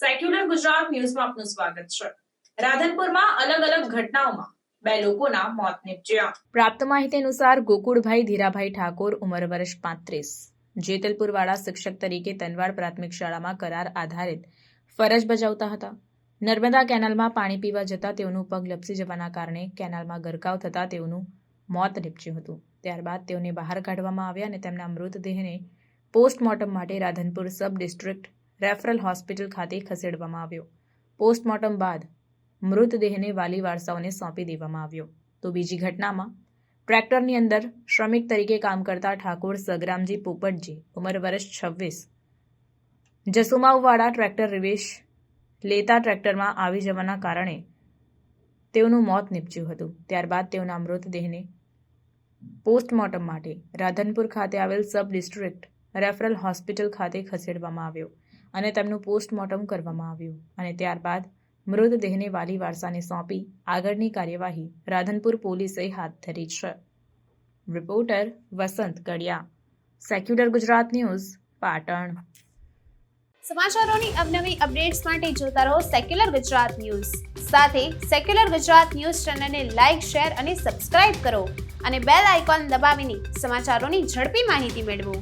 ગુજરાત ન્યૂઝમાં આપનું સ્વાગત છે. રાધનપુરમાં અલગ અલગ ઘટનાઓમાં બે લોકોના મોત નીપજ્યા. પ્રાપ્ત માહિતી અનુસાર ગોકુળભાઈ ધીરાભાઈ ઠાકોર ઉંમર વર્ષ પાંત્રીસ. જેતલપુરવાળા શિક્ષક તરીકે તનવાડ પ્રાથમિક શાળામાં કરાર આધારિત ફરજ બજાવતા હતા. નર્મદા કેનાલમાં પાણી પીવા જતા તેઓનું પગ લપસી જવાના કારણે કેનાલમાં ગરકાવ થતા તેઓનું મોત નીપજ્યું હતું. ત્યારબાદ તેઓને બહાર કાઢવામાં આવ્યા અને તેમના મૃતદેહને પોસ્ટમોર્ટમ માટે Radhanpur sub district referral hospital ખાતે ખસેડવામાં આવ્યો. પોસ્ટમોર્ટમ બાદ મૃતદેહને વાલી વારસાઓને સોંપી દેવામાં આવ્યો. તો બીજી ઘટનામાં ટ્રેક્ટરની અંદર શ્રમિક તરીકે કામ કરતા ઠાકોર સગરામજી પોપટજી, ઉંમર વર્ષ છવ્વીસ. જસુમાવવાળા ટ્રેક્ટર રિવેશ લેતા ટ્રેક્ટરમાં આવી જવાના કારણે તેઓનું મોત નીપજ્યું હતું. ત્યારબાદ તેઓના મૃતદેહને પોસ્ટમોર્ટમ માટે રાધનપુર ખાતે આવેલ સબ ડિસ્ટ્રિક્ટ રેફરલ હોસ્પિટલ ખાતે ખસેડવામાં આવ્યો. અને તેમનું પોસ્ટમોર્ટમ કરવામાં આવ્યું અને ત્યારબાદ મૃતદેહને વાલી વારસાને સોંપી આગળની કાર્યવાહી રાધનપુર પોલીસે હાથ ધરી છે. Reporter Vasant Kadiya secular Gujarat news, Patan. સમાચારોની અવનવી અપડેટ્સ માટે જોતા રહો સેક્યુલર ગુજરાત ન્યૂઝ. સાથે સેક્યુલર ગુજરાત ન્યૂઝ ચેનલને લાઇક શેર અને સબસ્ક્રાઇબ કરો અને બેલ આઇકોન દબાવીને સમાચારોની ઝડપી માહિતી મેળવો.